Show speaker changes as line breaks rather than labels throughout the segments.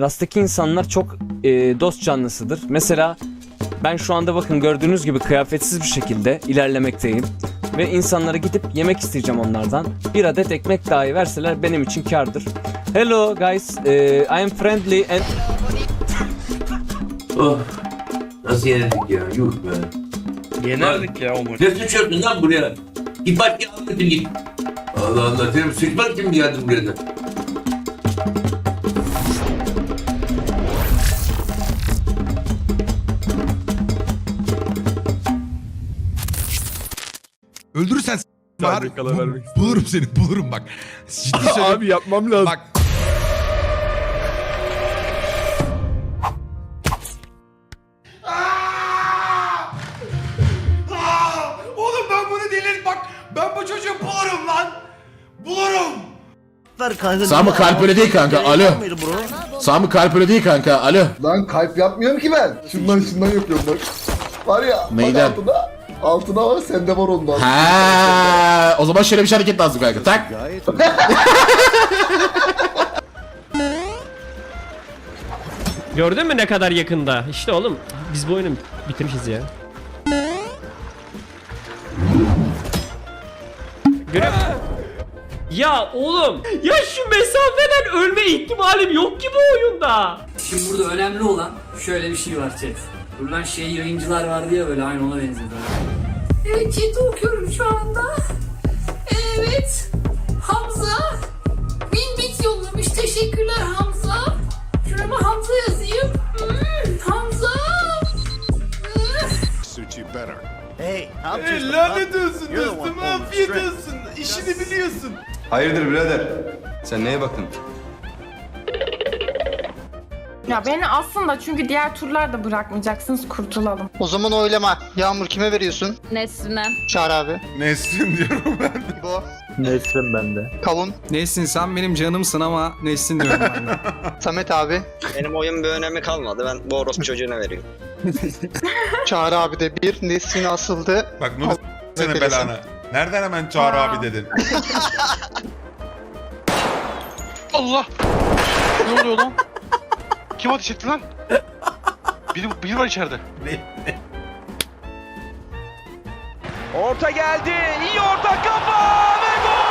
Rastaki insanlar çok e, dost canlısıdır. Mesela ben şu anda bakın gördüğünüz gibi kıyafetsiz bir şekilde ilerlemekteyim. Ve insanlara gidip yemek isteyeceğim onlardan. Bir adet ekmek dahi verseler benim için kardır. Hello guys, e, I am friendly and...
Oh. Nasıl yenildik ya? Yuh be.
Yenerdik ya o maçı.
Ne lan buraya? Git başka anlatın git. Allah Allah. Senin sıçmak için mi geldin buraya da?
Öldürürsen s- var. Bu-
vermek
bulurum seni bulurum bak. Ciddi söylüyorum.
Abi yapmam lazım.
Bak. Aa! Oğlum ben bunu delir bak. Ben bu çocuğu bulurum lan. Bulurum.
Sami kalp öyle değil kanka. Alo. Sami kalp öyle değil kanka. Alo.
Lan kalp yapmıyorum ki ben. Şundan şundan yapıyorum bak. Var ya
Neyden?
bak altına. Var sende var ondan.
Ha, o zaman şöyle bir şey hareket lazım kanka. Tak.
Gördün mü ne kadar yakında? İşte oğlum biz bu oyunu bitirmişiz ya. Görüyor musun? Ya oğlum ya şu mesafeden ölme ihtimalim yok ki bu oyunda.
Şimdi burada önemli olan şöyle bir şey var chat. Buradan şey yayıncılar vardı ya böyle aynı ona benziyordu. Evet chat okuyorum şu anda. Evet. Hamza. Winbit yollamış. Teşekkürler Hamza. Şurama Hamza yazayım. Hmm, Hamza. Hmm.
lanet olsun dostum afiyet olsun. İşini biliyorsun.
Hayırdır birader? Sen neye baktın?
Ya beni aslında çünkü diğer turlarda bırakmayacaksınız kurtulalım.
O zaman oylama. Yağmur kime veriyorsun?
Nesrine.
Çağır abi.
Nesrin diyorum ben.
Bu.
Nesrin bende.
Kavun.
Nesin sen benim canımsın ama Nesin diyorum ben de.
Samet abi.
Benim oyun bir önemi kalmadı. Ben bu orospu çocuğuna veriyorum.
Çağrı abi de bir. Nesrin asıldı.
Bak
Nuri,
senin belanı. Nereden hemen Çağrı
Aa.
abi dedin?
Allah! Ne oluyor lan? Kim ateş etti lan? Biri, biri var içeride. Orta geldi. İyi orta kafa ve gol!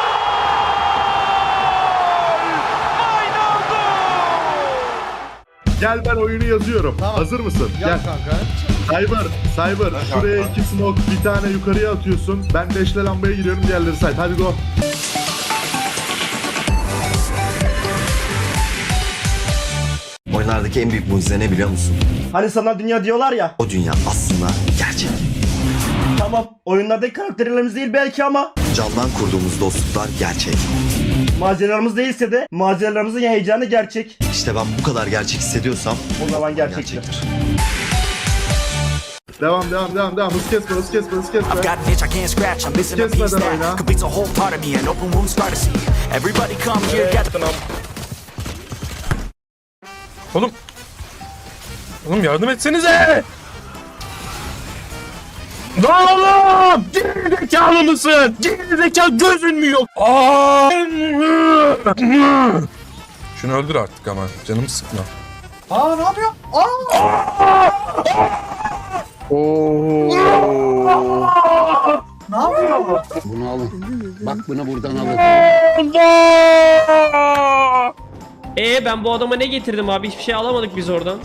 Gel ben oyunu yazıyorum. Hazır mısın? Gel.
kanka.
Cyber, Cyber. Şuraya iki smoke, bir tane yukarıya atıyorsun. Ben beşle lambaya giriyorum, diğerleri side. Hadi go.
Oyunlardaki en büyük mucize ne biliyor musun?
Hani sana dünya diyorlar ya.
O dünya aslında gerçek.
Tamam. Oyunlardaki karakterlerimiz değil belki ama.
Candan kurduğumuz dostluklar gerçek.
Maceralarımız değilse de maceralarımızın heyecanı gerçek.
İşte ben bu kadar gerçek hissediyorsam
O zaman gerçektir.
gerçektir.
Devam, devam, devam, devam. Hız kesme, hız kesme, hız kesme.
got an itch I can't scratch. I'm missing a piece that completes a whole part of me. An open wound scar to see. Everybody come here, get
Oğlum. Oğlum yardım etsenize. Lan oğlum! Geri zekalı mısın? Geri zekalı gözün mü yok? Aa! Şunu öldür artık ama canımı sıkma.
Aa ne yapıyor?
Bunu alın. Bak bunu buradan alın.
Allah!
E ben bu adama ne getirdim abi? Hiçbir şey alamadık biz oradan.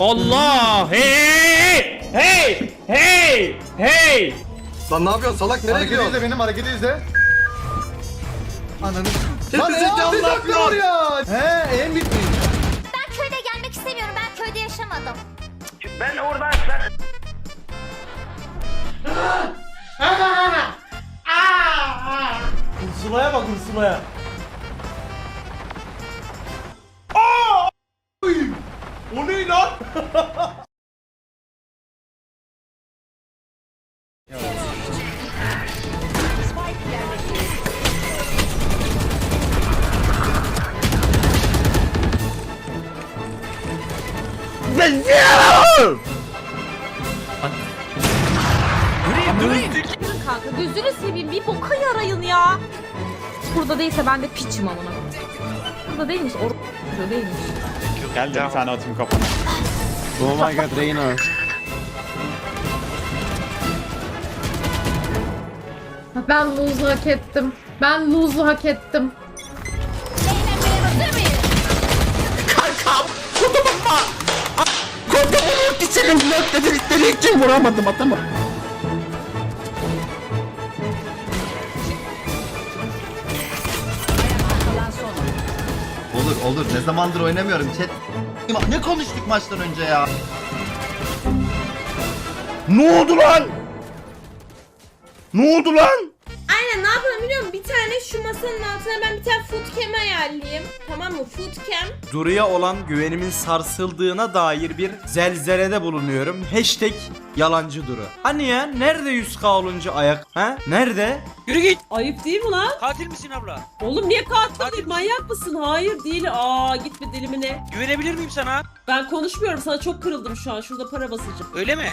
Allah! Hey! Hey! Hey! Hey!
Lan ne yapıyorsun salak nereye gidiyorsun?
izle benim, hareketi izle.
Ananı. Lan ne yapıyor ya? He en bitmiş.
Ben köyde gelmek istemiyorum. Ben köyde yaşamadım.
Ursula'ya bak Ursula'ya.
O ne lan?
Kanka gözünü seveyim bir boka yarayın ya. Burada değilse ben de piçim amına.
da değilmiş. O değilmiş.
Geldi bir tane atayım kafana.
Oh my god Reyna.
Ben lose'u hak ettim. Ben lose'u hak ettim.
Kodumun ultisinin blok dedikleri için vuramadım atama.
Olur ne zamandır oynamıyorum chat. Ne konuştuk maçtan önce ya?
Ne oldu lan? Ne oldu lan?
Yapalım biliyor musun? Bir tane şu masanın altına ben bir tane food cam ayarlayayım. Tamam mı? Food cam.
Duru'ya olan güvenimin sarsıldığına dair bir zelzelede bulunuyorum. Hashtag yalancı Duru. Hani ya nerede 100k olunca ayak? Ha? Nerede?
Yürü git.
Ayıp değil mi lan?
Katil misin abla?
Oğlum niye katil değil? Manyak mısın? Hayır değil. Aa gitme dilimine.
Güvenebilir miyim sana?
Ben konuşmuyorum. Sana çok kırıldım şu an. Şurada para basacağım.
Öyle mi?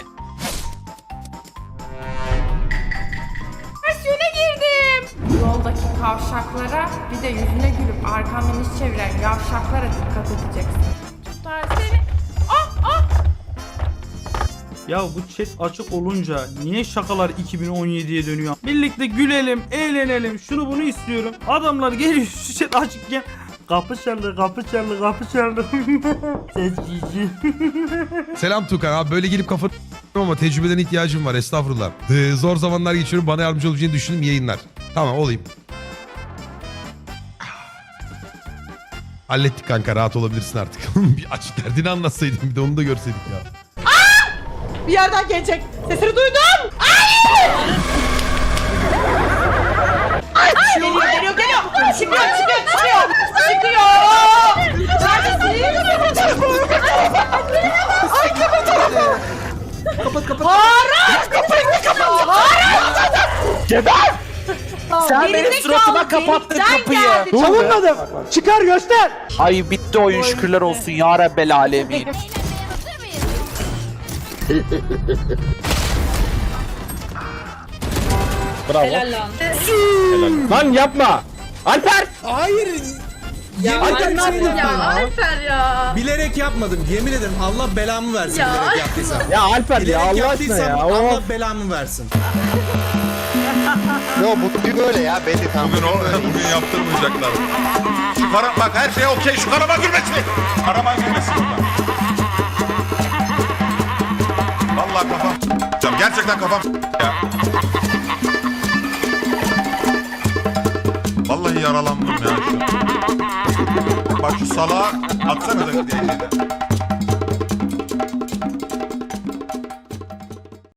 Yoldaki kavşaklara bir de yüzüne gülüp arkandan iş çeviren yavşaklara dikkat edeceksin. Tutar seni. Ah ah.
Ya bu chat açık olunca niye şakalar 2017'ye dönüyor? Birlikte gülelim, eğlenelim. Şunu bunu istiyorum. Adamlar geliyor şu chat açıkken. Kapı çaldı, kapı çaldı, kapı çaldı. Ses cici.
Selam Tukan abi böyle gelip kafa ama tecrübeden ihtiyacım var estağfurullah. Ee, zor zamanlar geçiyorum bana yardımcı olabileceğini düşündüm yayınlar. Tamam olayım. Hallettik kanka rahat olabilirsin artık. bir açık derdini anlatsaydın bir de onu da görseydik ya.
Bir yerden gelecek. Sesini duydum. Ay! Geliyor, geliyor, geliyor. Çıkıyor, çıkıyor, çıkıyor. Çıkıyor. Ay kapat Kapat kapat. Harun! Kapıyı kapat. Harun! Geber! Sen benim suratıma kapattın kapıyı.
Savunmadım. Çıkar göster.
Ay bitti oyun şükürler olsun ya Rabbel alemin.
Helal lan.
Lan yapma. Alper.
Ya Alper ne yaptın ya? Alper ya.
Bilerek yapmadım. Yemin ederim Allah belamı versin
Ya.
bilerek yaptıysam.
Ya Alper ya
Bilerek
Allah aşkına
yaptıysam
ya.
Allah belamı versin.
Yo bu bir böyle ya belli tamam.
Bugün, bugün yaptırmayacaklar. Şu kara, bak her şey okey şu karama gülmesin. Karama gülmesin. Vallahi kafam. Canım gerçekten kafam ya. Vallahi yaralandım ya şu. Bak şu salağa atsana da şeyden.